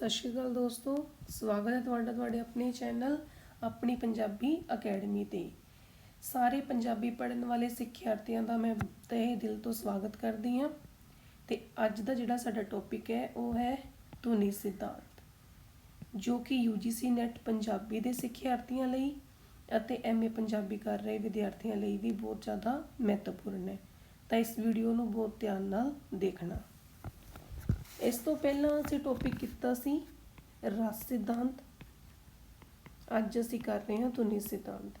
ਸਤਿ ਸ਼੍ਰੀ ਅਕਾਲ ਦੋਸਤੋ, ਸਵਾਗਤ ਹੈ ਤੁਹਾਡਾ ਤੁਹਾਡੇ ਆਪਣੇ ਚੈਨਲ ਆਪਣੀ ਪੰਜਾਬੀ ਅਕੈਡਮੀ ਤੇ। ਸਾਰੇ ਪੰਜਾਬੀ ਪੜ੍ਹਨ ਵਾਲੇ ਸਿੱਖਿਆਰਥੀਆਂ ਦਾ ਮੈਂ ਤਹਿ ਦਿਲ ਤੋਂ ਸਵਾਗਤ ਕਰਦੀ ਹਾਂ ਤੇ ਅੱਜ ਦਾ ਜਿਹੜਾ ਸਾਡਾ ਟੌਪਿਕ ਹੈ, ਉਹ ਹੈ ਧੁਨੀ ਸਿਧਾਂਤ, ਜੋ ਕਿ UGC ਨੈਟ ਪੰਜਾਬੀ ਦੇ ਸਿੱਖਿਆਰਥੀਆਂ ਲਈ ਅਤੇ ਐਮਏ ਪੰਜਾਬੀ ਕਰ ਰਹੇ ਵਿਦਿਆਰਥੀਆਂ ਲਈ ਵੀ ਬਹੁਤ ਜ਼ਿਆਦਾ ਮਹੱਤਵਪੂਰਨ ਹੈ। ਤਾਂ ਇਸ ਵੀਡੀਓ ਨੂੰ ਬਹੁਤ ਧਿਆਨ ਨਾਲ ਦੇਖਣਾ। ਇਸ ਤੋਂ ਪਹਿਲਾਂ ਅਸੀਂ ਟੌਪਿਕ ਕੀਤਾ ਸੀ ਰਸ ਸਿਧਾਂਤ। ਅੱਜ ਅਸੀਂ ਕਰ ਰਹੇ ਹਾਂ ਧੁਨੀ ਸਿਧਾਂਤ।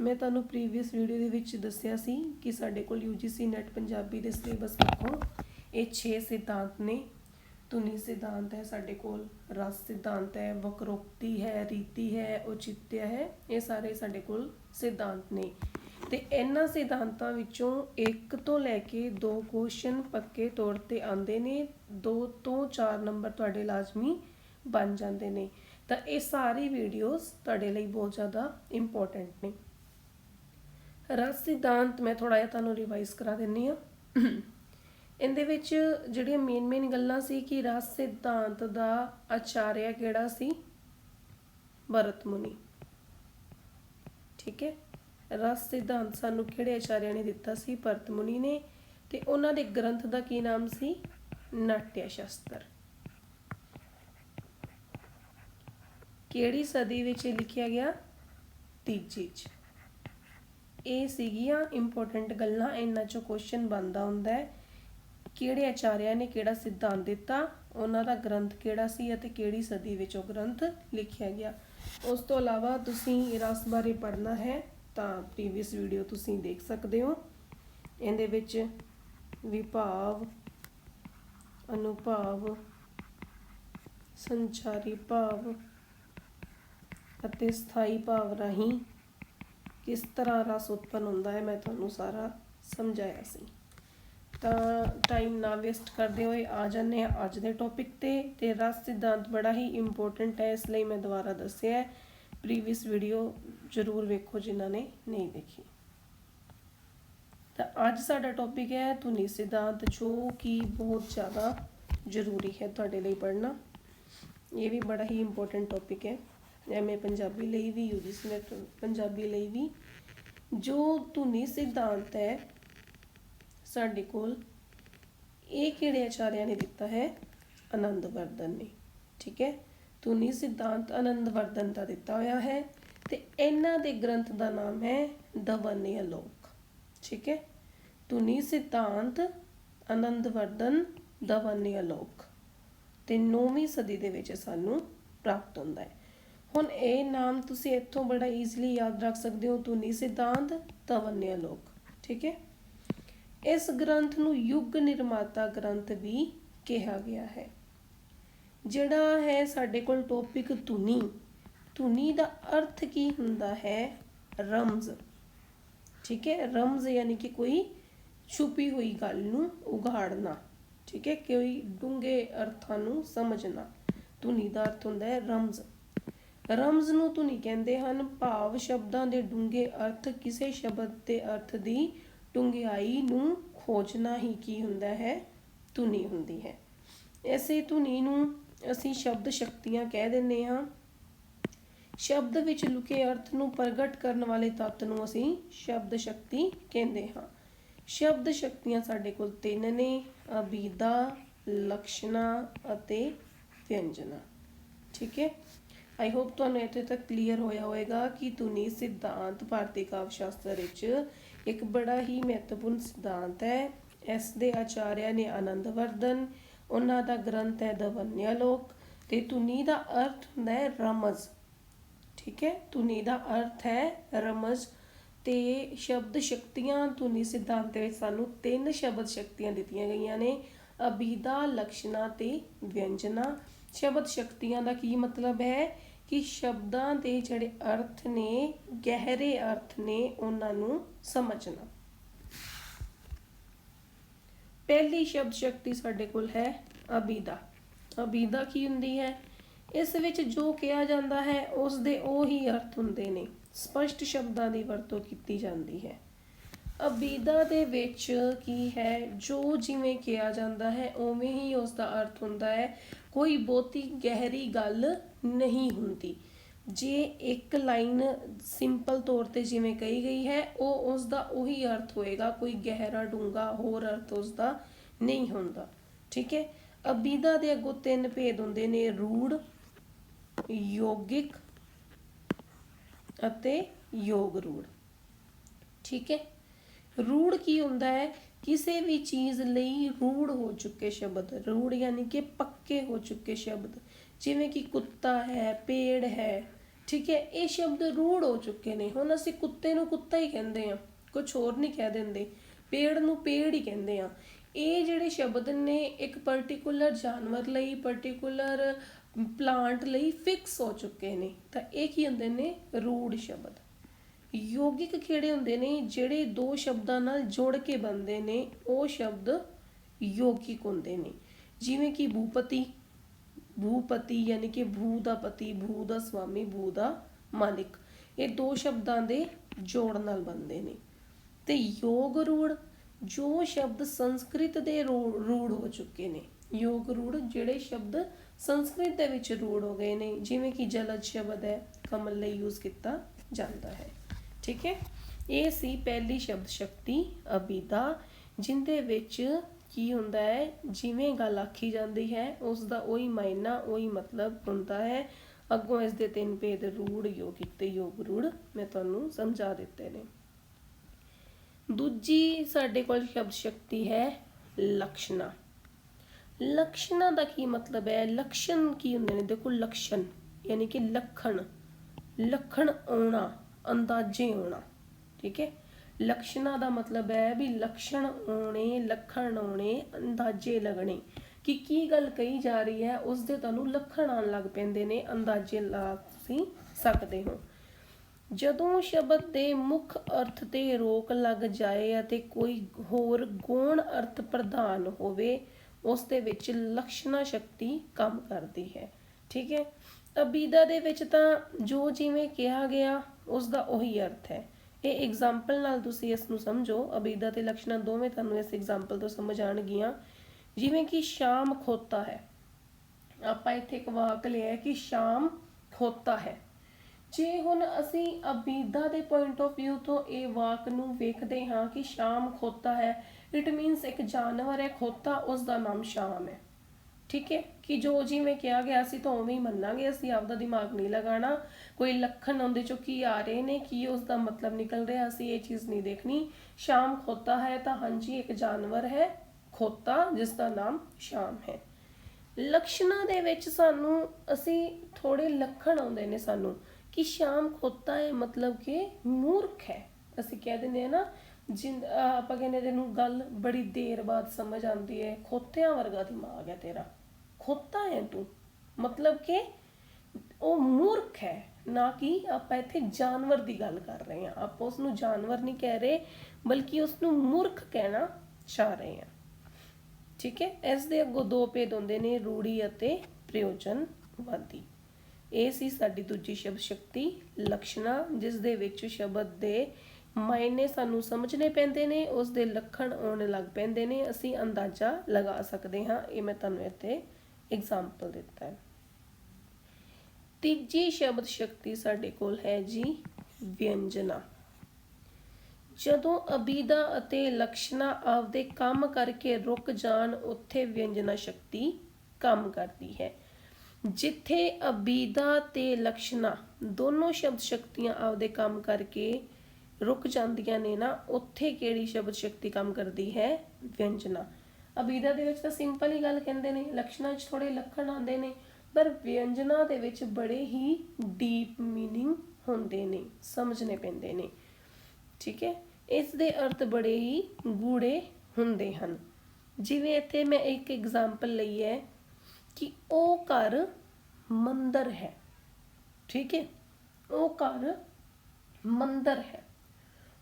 ਮੈਂ ਤੁਹਾਨੂੰ ਪ੍ਰੀਵੀਅਸ ਵੀਡੀਓ ਦੇ ਵਿੱਚ ਦੱਸਿਆ ਸੀ ਕਿ ਸਾਡੇ ਕੋਲ UGC ਨੈਟ ਪੰਜਾਬੀ ਦੇ ਸਿਲੇਬਸ ਵਿੱਚੋਂ ਇਹ 6 ਸਿਧਾਂਤ ਨੇ। ਧੁਨੀ ਸਿਧਾਂਤ ਹੈ, ਸਾਡੇ ਕੋਲ ਰਸ ਸਿਧਾਂਤ ਹੈ, ਵਕਰੋਕਤੀ ਹੈ, ਰੀਤੀ ਹੈ ਔਚਿਤਯ ਹੈ, ਇਹ ਸਾਰੇ ਸਾਡੇ ਕੋਲ ਸਿਧਾਂਤ ਨੇ। ਤੇ ਇਹਨਾਂ ਸਿਧਾਂਤਾਂ ਵਿੱਚੋਂ ਇੱਕ ਤੋਂ ਲੈ ਕੇ ਦੋ ਕੁਐਸਚਨ ਪੱਕੇ ਤੌਰ ਤੇ ਆਉਂਦੇ ਨੇ, ਦੋ ਤੋਂ ਚਾਰ ਨੰਬਰ ਤੁਹਾਡੇ ਲਾਜ਼ਮੀ ਬਣ ਜਾਂਦੇ ਨੇ। ਤਾਂ ਇਹ ਸਾਰੀ ਵੀਡੀਓਜ਼ ਤੁਹਾਡੇ ਲਈ ਬਹੁਤ ਜ਼ਿਆਦਾ ਇੰਪੋਰਟੈਂਟ ਨੇ। ਰਸ ਸਿਧਾਂਤ ਮੈਂ ਥੋੜਾ ਜਿਹਾ ਤੁਹਾਨੂੰ ਰਿਵਾਈਜ਼ ਕਰਾ ਦਿੰਨੀ ਆ ਇਹਦੇ ਵਿੱਚ ਜਿਹੜੀਆਂ ਮੇਨ ਮੇਨ ਗੱਲਾਂ ਸੀ ਕਿ ਰਸ ਸਿਧਾਂਤ ਦਾ ਆਚਾਰਿਆ ਕਿਹੜਾ ਸੀ? ਭਰਤ ਮੁਨੀ। ਠੀਕ ਹੈ? ਰਸ ਸਿਧਾਂਤ ਸਾਨੂੰ ਕਿਹੜੇ ਆਚਾਰਿਆਂ ਨੇ ਦਿੱਤਾ ਸੀ? ਭਰਤ ਮੁਨੀ ਨੇ ਤੇ ਉਹਨਾਂ ਦੇ ਗ੍ਰੰਥ ਦਾ ਕੀ ਨਾਮ ਸੀ? ਨਾਟਿਆ ਸ਼ਾਸਤਰ। ਕਿਹੜੀ ਸਦੀ ਵਿੱਚ ਇਹ ਲਿਖਿਆ ਗਿਆ? ਤੀਜੀ ਚ। ਇਹ ਸੀਗੀਆਂ ਇੰਪੋਰਟੈਂਟ ਗੱਲਾਂ, ਇਹਨਾਂ ਚੋਂ ਕੁਐਸਚਨ ਬਣਦਾ ਹੁੰਦਾ ਹੈ, ਕਿਹੜੇ ਆਚਾਰਿਆ ਨੇ ਕਿਹੜਾ ਸਿਧਾਂਤ ਦਿੱਤਾ, ਉਹਨਾਂ ਦਾ ਗ੍ਰੰਥ ਕਿਹੜਾ ਸੀ ਅਤੇ ਕਿਹੜੀ ਸਦੀ ਵਿੱਚ ਉਹ ਗ੍ਰੰਥ ਲਿਖਿਆ ਗਿਆ। ਉਸ ਤੋਂ ਇਲਾਵਾ ਤੁਸੀਂ ਰਸ ਬਾਰੇ ਪੜ੍ਹਨਾ ਹੈ ਤਾਂ ਪ੍ਰੀਵੀਅਸ ਵੀਡੀਓ ਤੁਸੀਂ ਦੇਖ ਸਕਦੇ ਹੋ। ਇਹਦੇ ਵਿੱਚ ਵਿਭਾਵ, ਅਨੁਭਾਵ, ਸੰਚਾਰੀ ਭਾਵ ਅਤੇ ਸਥਾਈ ਭਾਵ ਰਾਹੀਂ ਕਿਸ ਤਰ੍ਹਾਂ ਰਸ ਉਤਪਨ ਹੁੰਦਾ ਹੈ ਮੈਂ ਤੁਹਾਨੂੰ ਸਾਰਾ ਸਮਝਾਇਆ ਸੀ। ਤਾਂ ਟਾਈਮ ਨਾ ਵੇਸਟ ਕਰਦੇ ਹੋਏ ਆ ਜਾਂਦੇ ਹਾਂ ਅੱਜ ਦੇ ਟੌਪਿਕ ਤੇ ਤੇ ਰਸ ਸਿਧਾਂਤ ਬੜਾ ਹੀ ਇੰਪੋਰਟੈਂਟ ਹੈ, ਇਸ ਲਈ ਮੈਂ ਦੁਬਾਰਾ ਦੱਸਿਆ ਪ੍ਰੀਵੀਅਸ ਵੀਡੀਓ ਜ਼ਰੂਰ ਵੇਖੋ ਜਿਨ੍ਹਾਂ ਨੇ ਨਹੀਂ ਦੇਖੀ ਤਾਂ ਅੱਜ ਸਾਡਾ ਟੌਪਿਕ ਹੈ ਧੁਨੀ ਸਿਧਾਂਤ ਜੋ ਕਿ ਬਹੁਤ ਜ਼ਿਆਦਾ ਜ਼ਰੂਰੀ ਹੈ ਤੁਹਾਡੇ ਲਈ ਪੜ੍ਹਨਾ ਇਹ ਵੀ ਬੜਾ ਹੀ ਇੰਪੋਰਟੈਂਟ ਟੌਪਿਕ ਹੈ ਐਮਏ ਪੰਜਾਬੀ ਲਈ ਵੀ ਯੂਜੀਸੀ ਨੈਟ ਪੰਜਾਬੀ ਲਈ ਵੀ ਜੋ ਧੁਨੀ ਸਿਧਾਂਤ ਹੈ ਸਾਡੇ ਕੋਲ ਇਹ ਕਿਹੜੇ ਆਚਾਰਿਆ ਨੇ ਦਿੱਤਾ ਹੈ ਆਨੰਦ ਵਰਧਨ ਨੇ ਠੀਕ ਹੈ ਧੁਨੀ ਸਿਧਾਂਤ ਆਨੰਦ ਵਰਧਨ ਦਾ ਦਿੱਤਾ ਹੋਇਆ ਹੈ ਤੇ ਇਹਨਾਂ ਦੇ ਗ੍ਰੰਥ ਦਾ ਨਾਮ ਹੈ ਦਵਨੇ ਅਲੋਕ ਠੀਕ ਹੈ? ਧੁਨੀ ਸਿਧਾਂਤ ਆਨੰਦ ਵਰਧਨ ਦਵਨੇ ਅਲੋਕ ਤੇ 9ਵੀਂ ਸਦੀ ਦੇ ਵਿੱਚ ਸਾਨੂੰ ਪ੍ਰਾਪਤ ਹੁੰਦਾ ਹੈ। ਹੁਣ ਇਹ ਨਾਮ ਤੁਸੀਂ ਇੱਥੋਂ ਬੜਾ ਈਜ਼ੀਲੀ ਯਾਦ ਰੱਖ ਸਕਦੇ ਹੋ ਧੁਨੀ ਸਿਧਾਂਤ ਦਵਨੇ ਲੋਕ। ਠੀਕ ਹੈ? ਇਸ ਗ੍ਰੰਥ ਨੂੰ ਯੁੱਗ ਨਿਰਮਾਤਾ ਗ੍ਰੰਥ ਵੀ ਕਿਹਾ ਗਿਆ ਹੈ। ਜਿਹੜਾ ਹੈ ਸਾਡੇ ਕੋਲ ਟੌਪਿਕ ਧੁਨੀ। ਧੁਨੀ ਦਾ ਅਰਥ ਕੀ ਹੁੰਦਾ ਹੈ? ਰਮਜ਼। ਠੀਕ ਹੈ? ਰਮਜ਼ ਯਾਨੀ ਕਿ ਕੋਈ ਛੁਪੀ ਹੋਈ ਗੱਲ ਨੂੰ ਉਘਾੜਨਾ। ਠੀਕ ਹੈ? ਕੋਈ ਡੂੰਘੇ ਅਰਥਾਂ ਨੂੰ ਸਮਝਣਾ। ਧੁਨੀ ਦਾ ਅਰਥ ਹੁੰਦਾ ਹੈ ਰਮਜ਼। ਰਮਜ਼ ਨੂੰ ਧੁਨੀ ਕਹਿੰਦੇ ਹਨ। ਭਾਵ ਸ਼ਬਦਾਂ ਦੇ ਡੂੰਘੇ ਅਰਥ ਕਿਸੇ ਸ਼ਬਦ ਦੇ ਅਰਥ ਦੀ ਡੂੰਘਾਈ ਨੂੰ ਖੋਜਣਾ ਹੀ ਕੀ ਹੁੰਦਾ ਹੈ? ਧੁਨੀ ਹੁੰਦੀ ਹੈ। ਐਸੇ ਧੁਨੀ ਨੂੰ ਅਸੀਂ ਸ਼ਬਦ ਸ਼ਕਤੀਆਂ ਕਹਿ ਦਿੰਦੇ ਹਾਂ। ਸ਼ਬਦ ਵਿੱਚ ਲੁਕੇ ਅਰਥ ਨੂੰ ਪ੍ਰਗਟ ਕਰਨ ਵਾਲੇ ਤੱਤ ਨੂੰ ਅਸੀਂ ਸ਼ਬਦ ਸ਼ਕਤੀ ਕਹਿੰਦੇ ਹਾਂ। ਸ਼ਬਦ ਸ਼ਕਤੀਆਂ ਸਾਡੇ ਕੋਲ ਤਿੰਨ ਨੇ, ਅਬੀਦਾ, ਲਕਸ਼ਣਾ ਅਤੇ ਵਿਅੰਜਨਾ। ਠੀਕ ਹੈ? ਆਈ ਹੋਪ ਤੁਹਾਨੂੰ ਇੱਥੇ ਤੱਕ ਕਲੀਅਰ ਹੋਇਆ ਹੋਵੇਗਾ ਕਿ ਧੁਨੀ ਸਿਧਾਂਤ ਭਾਰਤੀ ਕਾਵਿ ਸ਼ਾਸਤਰ ਵਿੱਚ ਇੱਕ ਬੜਾ ਹੀ ਮਹੱਤਵਪੂਰਨ ਸਿਧਾਂਤ ਹੈ। ਇਸ ਦੇ ਆਚਾਰਿਆ ਨੇ ਆਨੰਦ ਵਰਧਨ ਉਹਨਾਂ ਦਾ ਗ੍ਰੰਥ ਹੈ ਦਵਨਿਆ ਲੋਕ ਤੇ ਧੁਨੀ ਦਾ ਅਰਥ ਹੁੰਦਾ ਹੈ ਰਮਜ਼। ਠੀਕ ਹੈ? ਧੁਨੀ ਦਾ ਅਰਥ ਹੈ ਰਮਜ਼ ਤੇ ਸ਼ਬਦ ਸ਼ਕਤੀਆਂ, ਧੁਨੀ ਸਿਧਾਂਤ ਵਿੱਚ ਸਾਨੂੰ ਤਿੰਨ ਸ਼ਬਦ ਸ਼ਕਤੀਆਂ ਦਿੱਤੀਆਂ ਗਈਆਂ ਨੇ, ਅਬੀਦਾ, ਲਕਸ਼ਣਾ ਤੇ ਵਿਅੰਜਨਾ। ਸ਼ਬਦ ਸ਼ਕਤੀਆਂ ਦਾ ਕੀ ਮਤਲਬ ਹੈ? ਕਿ ਸ਼ਬਦਾਂ ਦੇ ਜਿਹੜੇ ਅਰਥ ਨੇ, ਗਹਿਰੇ ਅਰਥ ਨੇ, ਉਹਨਾਂ ਨੂੰ ਸਮਝਣਾ। ਪਹਿਲੀ ਸ਼ਬਦ ਸ਼ਕਤੀ ਸਾਡੇ ਕੋਲ ਹੈ ਅਬੀਦਾ। ਅਬੀਦਾ ਕੀ ਹੁੰਦੀ ਹੈ? ਇਸ ਵਿੱਚ ਜੋ ਕਿਹਾ ਜਾਂਦਾ ਹੈ ਉਸ ਦੇ ਉਹ ਹੀ ਅਰਥ ਹੁੰਦੇ ਨੇ। ਸਪਸ਼ਟ ਸ਼ਬਦਾਂ ਦੀ ਵਰਤੋਂ ਕੀਤੀ ਜਾਂਦੀ ਹੈ। ਅਬੀਦਾ ਦੇ ਵਿੱਚ ਕੀ ਹੈ? ਜੋ ਜਿਵੇਂ ਕਿਹਾ ਜਾਂਦਾ ਹੈ, ਉਵੇਂ ਹੀ ਉਸ ਦਾ ਅਰਥ ਹੁੰਦਾ ਹੈ। ਕੋਈ ਬਹੁਤੀ ਗਹਿਰੀ ਗੱਲ ਨਹੀਂ ਹੁੰਦੀ। ਜੇ ਇੱਕ ਲਾਈਨ ਸਿੰਪਲ ਤੌਰ ਤੇ ਜਿਵੇਂ ਕਹੀ ਗਈ ਹੈ, ਉਹ ਉਸ ਦਾ ਉਹੀ ਅਰਥ ਹੋਏਗਾ, ਕੋਈ ਗਹਿਰਾ ਡੂੰਗਾ ਹੋਰ ਅਰਥ ਉਸ ਦਾ ਨਹੀਂ ਹੁੰਦਾ। ਠੀਕ ਹੈ? ਅਬੀਦਾ ਦੇ ਅੱਗੋਂ ਤਿੰਨ ਭੇਦ ਹੁੰਦੇ ਨੇ, ਰੂੜ, ਯੋਗਿਕ ਅਤੇ ਯੋਗ ਰੂੜ। ਠੀਕ ਹੈ? ਰੂੜ ਕੀ ਹੁੰਦਾ ਹੈ? ਕਿਸੇ ਵੀ ਚੀਜ਼ ਲਈ ਰੂੜ ਹੋ ਚੁੱਕੇ ਸ਼ਬਦ, ਰੂੜ ਯਾਨੀ ਕਿ ਪੱਕੇ ਹੋ ਚੁੱਕੇ ਸ਼ਬਦ, ਜਿਵੇਂ ਕਿ ਕੁੱਤਾ ਹੈ, ਪੇੜ ਹੈ ਠੀਕ ਹੈ, ਇਹ ਸ਼ਬਦ ਰੂੜ ਹੋ ਚੁੱਕੇ ਨੇ। ਹੁਣ ਅਸੀਂ ਕੁੱਤੇ ਨੂੰ ਕੁੱਤਾ ਹੀ ਕਹਿੰਦੇ ਆ ਕੁਝ ਹੋਰ ਨਹੀਂ ਕਹਿ ਦਿੰਦੇ। ਪੇੜ ਨੂੰ ਪੇੜ ਹੀ ਕਹਿੰਦੇ ਆ ਇਹ ਜਿਹੜੇ ਸ਼ਬਦ ਨੇ, ਇੱਕ ਪਾਰਟਿਕੂਲਰ ਜਾਨਵਰ ਲਈ ਪਾਰਟਿਕੂਲਰ ਪਲਾਂਟ ਲਈ ਫਿਕਸ ਹੋ ਚੁੱਕੇ ਨੇ। ਤਾਂ ਇਹ ਕੀ ਹੁੰਦੇ ਨੇ? ਰੂੜ ਸ਼ਬਦ। ਯੋਗਿਕ ਕਿਹੜੇ ਹੁੰਦੇ ਨੇ, ਜਿਹੜੇ ਦੋ ਸ਼ਬਦਾਂ ਨਾਲ ਜੋੜ ਕੇ ਬਣਦੇ ਨੇ, ਉਹ ਸ਼ਬਦ ਯੋਗਿਕ ਹੁੰਦੇ ਨੇ। ਜਿਵੇਂ ਕਿ ਭੂਪਤੀ ਭੂਪਤੀ ਯਾਨੀ ਕਿ ਭੂ ਦਾ ਪਤੀ, ਭੂ ਦਾ ਸਵਾਮੀ, ਭੂ ਦਾ ਮਾਲਿਕ। ਇਹ ਦੋ ਸ਼ਬਦਾਂ ਦੇ ਜੋੜ ਨਾਲ ਬਣਦੇ ਨੇ। ਤੇ ਯੋਗ ਰੂੜ, ਜੋ ਸ਼ਬਦ ਸੰਸਕ੍ਰਿਤ ਦੇ ਰੂੜ ਹੋ ਚੁੱਕੇ ਨੇ। ਯੋਗ ਰੂੜ ਜਿਹੜੇ ਸ਼ਬਦ ਸੰਸਕ੍ਰਿਤ ਦੇ ਵਿੱਚ ਰੂੜ ਹੋ ਗਏ ਨੇ, ਜਿਵੇਂ ਕਿ ਜਲਜ ਸ਼ਬਦ ਹੈ, ਕਮਲ ਲਈ ਯੂਜ਼ ਕੀਤਾ ਜਾਂਦਾ ਹੈ। ਠੀਕ ਹੈ? ਇਹ ਸੀ ਪਹਿਲੀ ਸ਼ਬਦ ਸ਼ਕਤੀ ਅਬੀਦਾ ਜਿੰਦੇ ਵਿੱਚ ਕੀ ਹੁੰਦਾ ਹੈ? ਜਿਵੇਂ ਗੱਲ ਆਖੀ ਜਾਂਦੀ ਹੈ ਉਸ ਦਾ ਉਹੀ ਮਾਇਨਾ, ਉਹੀ ਮਤਲਬ ਹੁੰਦਾ ਹੈ। ਅੱਗੋਂ ਇਸ ਦੇ ਤਿੰਨ ਭੇਦ, ਰੂੜ ਯੋਗਿਕ ਤੇ ਯੋਗ, ਰੂੜ, ਮੈਂ ਤੁਹਾਨੂੰ ਸਮਝਾ ਦਿੱਤੇ ਨੇ। ਦੂਜੀ ਸਾਡੇ ਕੋਲ ਸ਼ਬਦ ਸ਼ਕਤੀ ਹੈ ਲਕਸ਼ਣਾ ਲਕਸ਼ਣਾ ਦਾ ਕੀ ਮਤਲਬ ਹੈ? ਲਕਸ਼ਣ ਕੀ ਹੁੰਦੇ ਨੇ? ਦੇਖੋ, ਲਕਸ਼ਣ, ਯਾਨੀ ਕਿ ਲਖਣ। ਲਖਣ ਆਉਣਾ, ਅੰਦਾਜ਼ੇ ਆਉਣਾ, ਠੀਕ ਹੈ? ਲਕਸ਼ਣਾ ਦਾ ਮਤਲਬ ਹੈ ਵੀ ਲਕਸ਼ਣ ਆਉਣੇ, ਲੱਖਣ ਆਉਣੇ, ਅੰਦਾਜ਼ੇ ਲੱਗਣੇ। ਕਿ ਕੀ ਗੱਲ ਕਹੀ ਜਾ ਰਹੀ ਹੈ, ਉਸ ਦੇ ਤੁਹਾਨੂੰ ਲੱਖਣ ਆਉਣ ਲੱਗ ਪੈਂਦੇ ਨੇ, ਅੰਦਾਜ਼ੇ ਲਾ ਤੁਸੀਂ ਸਕਦੇ ਹੋ। ਜਦੋਂ ਸ਼ਬਦ ਦੇ ਮੁੱਖ ਅਰਥ ਤੇ ਰੋਕ ਲੱਗ ਜਾਏ ਅਤੇ ਕੋਈ ਹੋਰ ਗੌਣ ਅਰਥ ਪ੍ਰਧਾਨ ਹੋਵੇ, ਉਸ ਦੇ ਵਿੱਚ ਲਕਸ਼ਣਾ ਸ਼ਕਤੀ ਕੰਮ ਕਰਦੀ ਹੈ। ਠੀਕ ਹੈ? ਅਬੀਦਾ ਦੇ ਵਿੱਚ ਤਾਂ ਜੋ ਜਿਵੇਂ ਕਿਹਾ ਗਿਆ, ਉਸ ਦਾ ਉਹੀ ਅਰਥ ਹੈ। ਇਹ ਐਗਜ਼ਾਮਪਲ ਨਾਲ ਤੁਸੀਂ ਇਸ ਨੂੰ ਸਮਝੋ ਅਬੀਦਾ ਤੇ ਲਕਸ਼ਣਾ ਦੋਵੇਂ ਤੁਹਾਨੂੰ ਇਸ ਐਗਜ਼ਾਮਪਲ ਤੋਂ ਸਮਝ ਆਣਗੀਆਂ ਜਿਵੇਂ ਕਿ ਸ਼ਾਮ ਖੋਤਾ ਹੈ। ਆਪਾਂ ਇੱਥੇ ਇੱਕ ਵਾਕ ਲਿਆ ਕਿ ਸ਼ਾਮ ਖੋਤਾ ਹੈ। ਜੇ ਹੁਣ ਅਸੀਂ ਅਬੀਦਾ ਦੇ ਪੁਆਇੰਟ ਆਫ View ਤੋਂ ਇਹ ਵਾਕ ਨੂੰ ਵੇਖਦੇ ਹਾਂ ਕਿ ਸ਼ਾਮ ਖੋਤਾ ਹੈ ਇਟ ਮੀਨਸ ਇੱਕ ਜਾਨਵਰ ਹੈ, ਖੋਤਾ ਉਸ ਦਾ ਨਾਮ ਸ਼ਾਮ ਹੈ। ਠੀਕ ਹੈ ਕਿ ਜੋ ਜਿਵੇਂ ਕਿਹਾ ਗਿਆ ਸੀ ਤਾਂ ਉਵੇਂ ਹੀ ਮੰਨਾਂਗੇ, ਅਸੀਂ ਆਪਦਾ ਦਿਮਾਗ ਨਹੀਂ ਲਗਾਉਣਾ। ਕੋਈ ਲੱਖਣ ਉਹਦੇ ਚੋਂ ਕੀ ਆ ਰਹੇ ਨੇ, ਕੀ ਉਸ ਦਾ ਮਤਲਬ ਨਿਕਲ ਰਿਹਾ, ਅਸੀਂ ਇਹ ਚੀਜ਼ ਨਹੀਂ ਦੇਖਣੀ। ਸ਼ਾਮ ਖੋਤਾ ਹੈ ਤਾਂ ਹਾਂਜੀ, ਇੱਕ ਜਾਨਵਰ ਹੈ, ਖੋਤਾ, ਜਿਸ ਦਾ ਨਾਮ ਸ਼ਾਮ ਹੈ। ਲਕਸ਼ਣਾ ਦੇ ਵਿੱਚ ਸਾਨੂੰ, ਅਸੀਂ ਥੋੜੇ ਲੱਖਣ ਆਉਂਦੇ ਨੇ ਸਾਨੂੰ। ਕਿ ਸ਼ਾਮ ਖੋਤਾ ਹੈ ਮਤਲਬ ਕਿ ਮੂਰਖ ਹੈ। ਅਸੀਂ ਕਹਿ ਦਿੰਦੇ ਆ ਨਾ, ਜਿੰ ਆਪਾਂ ਕਹਿੰਦੇ ਤੈਨੂੰ ਗੱਲ ਬੜੀ ਦੇਰ ਬਾਅਦ ਸਮਝ ਆਉਂਦੀ ਹੈ, ਖੋਤਿਆਂ ਵਰਗਾ ਦਿਮਾਗ ਹੈ ਤੇਰਾ। ਖੋਤਾ ਹੈ ਤੂੰ। ਮਤਲਬ ਕਿ ਉਹ ਮੂਰਖ ਹੈ, ਨਾ ਕਿ ਆਪਾਂ ਇੱਥੇ ਜਾਨਵਰ ਦੀ ਗੱਲ ਕਰ ਰਹੇ ਹਾਂ। ਆਪਾਂ ਉਸ ਨੂੰ ਜਾਨਵਰ ਨਹੀਂ ਕਹਿ ਰਹੇ, ਬਲਕਿ ਉਸ ਨੂੰ ਮੂਰਖ ਕਹਿਣਾ ਚਾਹ ਰਹੇ ਹਾਂ। ਠੀਕ ਹੈ? ਇਸ ਦੇ ਅੱਗੋਂ ਦੋ ਭੇਦ ਹੁੰਦੇ ਨੇ, ਰੂੜੀ ਅਤੇ ਪ੍ਰਯੋਜਨਵਾਦੀ। ਇਹ ਸੀ ਸਾਡੀ ਦੂਜੀ ਸ਼ਬਦ ਸ਼ਕਤੀ, ਲਕਸ਼ਣਾ, ਜਿਸ ਦੇ ਵਿੱਚ ਸ਼ਬਦ ਦੇ ਮਾਇਨੇ ਸਾਨੂੰ ਸਮਝਣੇ ਪੈਂਦੇ ਨੇ ਉਸ ਦੇ ਲੱਖਣ ਆਉਣ ਲੱਗ ਪੈਂਦੇ ਨੇ, ਅਸੀਂ ਅੰਦਾਜ਼ਾ ਲਗਾ ਸਕਦੇ ਹਾਂ। ਇਹ ਮੈਂ ਤੁਹਾਨੂੰ ਇੱਥੇ ਐਗਜ਼ਾਮਪਲ ਦਿੱਤਾ ਹੈ। ਤੀਜੀ ਸ਼ਬਦ ਸ਼ਕਤੀ ਸਾਡੇ ਕੋਲ ਹੈ ਜੀ ਵਿਅੰਜਨਾ। ਜਦੋਂ ਅਬੀਦਾ ਅਤੇ ਲਕਸ਼ਣਾ ਆਪਦੇ ਕੰਮ ਕਰਕੇ ਰੁਕ ਜਾਣ, ਉੱਥੇ ਵਿਅੰਜਨਾ ਸ਼ਕਤੀ ਕੰਮ ਕਰਦੀ ਹੈ। ਜਿੱਥੇ ਅਬੀਦਾ ਤੇ ਲਕਸ਼ਣਾ ਦੋਨੋਂ ਸ਼ਬਦ ਸ਼ਕਤੀਆਂ ਆਪਦੇ ਕੰਮ ਕਰਕੇ ਰੁਕ ਜਾਂਦੀਆਂ ਨੇ ਨਾ, ਉੱਥੇ ਕਿਹੜੀ ਸ਼ਬਦ ਸ਼ਕਤੀ ਕੰਮ ਕਰਦੀ ਹੈ? ਵਿਅੰਜਨਾ। ਅਬੀਦਾ ਦੇ ਵਿੱਚ ਤਾਂ ਸਿੰਪਲ ਹੀ ਗੱਲ ਕਹਿੰਦੇ ਨੇ ਲਕਸ਼ਣਾ 'ਚ ਥੋੜੇ ਲੱਖਣ ਆਉਂਦੇ ਨੇ ਪਰ ਵਿਅੰਜਨਾ ਦੇ ਵਿੱਚ ਬੜੇ ਹੀ ਡੀਪ मीनिंग ਹੁੰਦੇ ਨੇ ਸਮਝਣੇ ਪੈਂਦੇ ਨੇ ਠੀਕ ਹੈ ਇਸ ਦੇ ਅਰਥ ਬੜੇ ਹੀ ਗੂੜੇ ਹੁੰਦੇ ਹਨ ਜਿਵੇਂ ਇੱਥੇ ਮੈਂ ਇੱਕ ਐਗਜ਼ਾਮਪਲ ਲਈ ਹੈ ਕਿ ਉਹ ਘਰ ਮੰਦਰ ਹੈ ਠੀਕ ਹੈ ਉਹ ਘਰ ਮੰਦਰ ਹੈ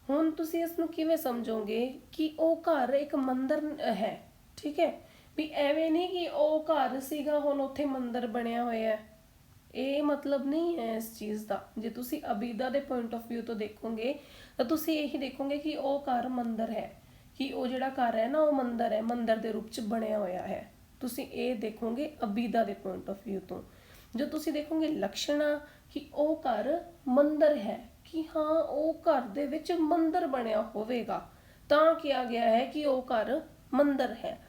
ਹੁਣ ਤੁਸੀਂ ਇਸ ਨੂੰ ਕਿਵੇਂ ਸਮਝੋਗੇ ਕਿ ਉਹ ਘਰ ਇੱਕ ਮੰਦਰ ਹੈ ਠੀਕ ਹੈ? ਵੀ ਐਵੇਂ ਨਹੀਂ ਕਿ ਉਹ ਘਰ ਸੀਗਾ, ਹੁਣ ਉੱਥੇ ਮੰਦਰ ਬਣਿਆ ਹੋਇਆ ਹੈ। ਇਹ ਮਤਲਬ ਨਹੀਂ ਹੈ ਇਸ ਚੀਜ਼ ਦਾ। ਜੇ ਤੁਸੀਂ ਅਬੀਦਾ ਦੇ ਪੁਆਇੰਟ ਆਫ View ਤੋਂ ਦੇਖੋਗੇ, ਤਾਂ ਤੁਸੀਂ ਇਹੀ ਦੇਖੋਗੇ ਕਿ ਉਹ ਘਰ ਮੰਦਰ ਹੈ। ਕਿ ਉਹ ਜਿਹੜਾ ਘਰ ਹੈ ਨਾ, ਉਹ ਮੰਦਰ ਹੈ। ਮੰਦਰ ਦੇ ਰੂਪ ਚ ਬਣਿਆ ਹੋਇਆ ਹੈ। ਤੁਸੀਂ ਇਹ ਦੇਖੋਗੇ ਅਬੀਦਾ ਦੇ ਪੁਆਇੰਟ ਆਫ View ਤੋਂ। ਜੋ ਤੁਸੀਂ ਦੇਖੋਗੇ ਲਕਸ਼ਣਾ ਕਿ ਉਹ ਘਰ ਮੰਦਰ ਹੈ, ਕਿ ਹਾਂ, ਉਹ ਘਰ ਦੇ ਵਿੱਚ ਮੰਦਰ ਬਣਿਆ ਹੋਵੇਗਾ, ਤਾਂ ਕਿਹਾ ਗਿਆ ਹੈ ਕਿ ਉਹ ਘਰ ਮੰਦਰ ਹੈ।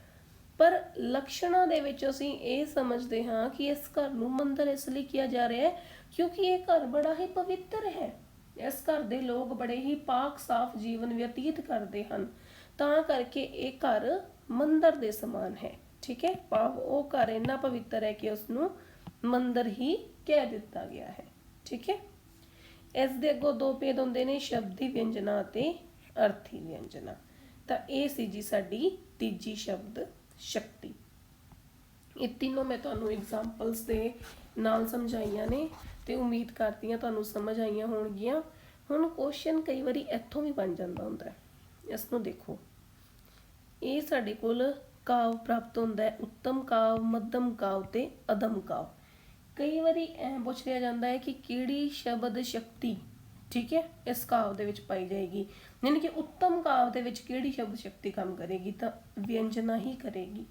ਪਰ ਲਕਸ਼ਣਾ ਦੇ ਵਿੱਚ ਅਸੀਂ ਇਹ ਸਮਝਦੇ ਹਾਂ ਕਿ ਇਸ ਘਰ ਨੂੰ ਮੰਦਰ ਇਸ ਲਈ ਕਿਹਾ ਜਾ ਰਿਹਾ ਹੈ ਕਿਉਂਕਿ ਇਹ ਘਰ ਬੜਾ ਹੀ ਪਵਿੱਤਰ ਹੈ। ਇਸ ਘਰ ਦੇ ਲੋਕ ਬੜੇ ਹੀ ਪਾਕ, ਸਾਫ਼ ਜੀਵਨ ਬਤੀਤ ਕਰਦੇ ਹਨ। ਤਾਂ ਕਰਕੇ ਇਹ ਘਰ ਮੰਦਰ ਦੇ ਸਮਾਨ ਹੈ। ਠੀਕ ਹੈ? ਭਾਵ ਉਹ ਘਰ ਇੰਨਾ ਪਵਿੱਤਰ ਹੈ ਕਿ ਉਸ ਨੂੰ ਮੰਦਰ ਹੀ ਕਹਿ ਦਿੱਤਾ ਗਿਆ ਹੈ। ਠੀਕ ਹੈ? ਇਸ ਦੇ ਅੱਗੋਂ ਦੋ ਭੇਦ ਹੁੰਦੇ ਨੇ, ਸ਼ਬਦੀ ਵਿਅੰਜਨਾ ਅਤੇ ਅਰਥੀ ਵਿਅੰਜਨਾ। ਤਾਂ ਇਹ ਸੀ ਜੀ ਸਾਡੀ ਤੀਜੀ ਸ਼ਬਦ ਸ਼ਕਤੀ। ਇਹ ਤਿੰਨੋਂ ਮੈਂ ਤੁਹਾਨੂੰ ਐਗਜ਼ਾਮਪਲਸ ਦੇ ਨਾਲ ਸਮਝਾਈਆਂ ਨੇ ਤੇ ਉਮੀਦ ਕਰਦੀ ਹਾਂ ਤੁਹਾਨੂੰ ਸਮਝ ਆਈਆਂ ਹੋਣਗੀਆਂ। ਹੁਣ ਕੁਐਸਚਨ ਕਈ ਵਾਰੀ ਇੱਥੋਂ ਵੀ ਬਣ ਜਾਂਦਾ ਹੁੰਦਾ ਇਸ ਨੂੰ ਦੇਖੋ। ਇਹ ਸਾਡੇ ਕੋਲ ਕਾਵ ਪ੍ਰਾਪਤ ਹੁੰਦਾ ਹੈ। ਉੱਤਮ ਕਾਵ, ਮੱਧਮ ਕਾਵ ਤੇ ਅਦਮ ਕਾਵ। ਕਈ ਵਾਰੀ ਐ ਪੁੱਛ ਲਿਆ ਜਾਂਦਾ ਹੈ ਕਿ ਕਿਹੜੀ ਸ਼ਬਦ ਸ਼ਕਤੀ ਠੀਕ ਹੈ ਇਸ ਕਾਵ ਦੇ ਵਿੱਚ ਪਾਈ ਜਾਏਗੀ ਯਾਨੀ ਕਿ ਉੱਤਮ ਕਾਵ ਦੇ ਵਿੱਚ ਕਿਹੜੀ ਸ਼ਬਦ ਸ਼ਕਤੀ ਕੰਮ ਕਰੇਗੀ ਤਾਂ ਵਿਅੰਜਨਾ ਹੀ ਕਰੇਗੀ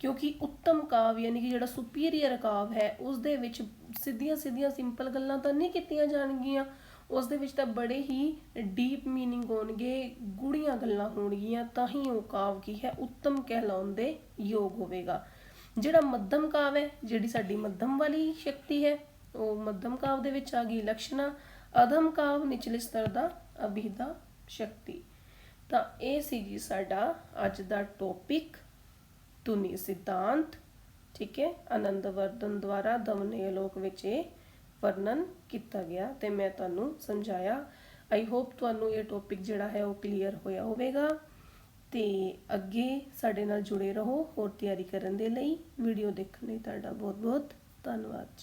ਕਿਉਂਕਿ ਉੱਤਮ ਕਾਵ ਯਾਨੀ ਕਿ ਜਿਹੜਾ ਸੁਪੀਰੀਅਰ ਕਾਵ ਹੈ ਉਸ ਦੇ ਵਿੱਚ ਸਿੱਧੀਆਂ ਸਿੱਧੀਆਂ ਸਿੰਪਲ ਗੱਲਾਂ ਤਾਂ ਨਹੀਂ ਕੀਤੀਆਂ ਜਾਣਗੀਆਂ ਉਸ ਦੇ ਵਿੱਚ ਤਾਂ ਬੜੇ ਹੀ ਡੀਪ मीनिंग ਹੋਣਗੇ ਗੂੜੀਆਂ ਗੱਲਾਂ ਹੋਣਗੀਆਂ ਤਾਂ ਹੀ ਉਹ ਕਾਵ ਕੀ ਹੈ ਉੱਤਮ ਕਹਿਲਾਉਣ ਦੇ ਯੋਗ ਹੋਵੇਗਾ ਜਿਹੜਾ ਮੱਧਮ ਕਾਵ ਹੈ ਜਿਹੜੀ ਸਾਡੀ ਮੱਧਮ ਵਾਲੀ ਸ਼ਕਤੀ ਹੈ ਉਹ ਮੱਧਮ ਕਾਵ ਦੇ ਵਿੱਚ ਆ ਗਈ ਲਕਸ਼ਣਾ ਅਧਮ ਕਾਵ ਨਿਚਲੇ ਸਤਰ ਦਾ ਅਭਿਦਾ ਸ਼ਕਤੀ। ਤਾਂ ਇਹ ਸੀ ਜੀ ਸਾਡਾ ਅੱਜ ਦਾ ਟੌਪਿਕ ਧੁਨੀ ਸਿਧਾਂਤ, ਠੀਕ ਹੈ ਆਨੰਦ ਵਰਧਨ ਦੁਆਰਾ ਦਮਨੇ ਲੋਕ ਵਿੱਚ ਇਹ ਵਰਣਨ ਕੀਤਾ ਗਿਆ ਤੇ ਮੈਂ ਤੁਹਾਨੂੰ ਸਮਝਾਇਆ। ਆਈ ਹੋਪ ਤੁਹਾਨੂੰ ਇਹ ਟੌਪਿਕ ਜਿਹੜਾ ਹੈ ਉਹ ਕਲੀਅਰ ਹੋਇਆ ਹੋਵੇਗਾ ਤੇ ਅੱਗੇ ਸਾਡੇ ਨਾਲ ਜੁੜੇ ਰਹੋ ਹੋਰ ਤਿਆਰੀ ਕਰਨ ਦੇ ਲਈ। ਵੀਡੀਓ ਦੇਖਣ ਲਈ ਤੁਹਾਡਾ ਬਹੁਤ ਬਹੁਤ ਧੰਨਵਾਦ ਜੀ।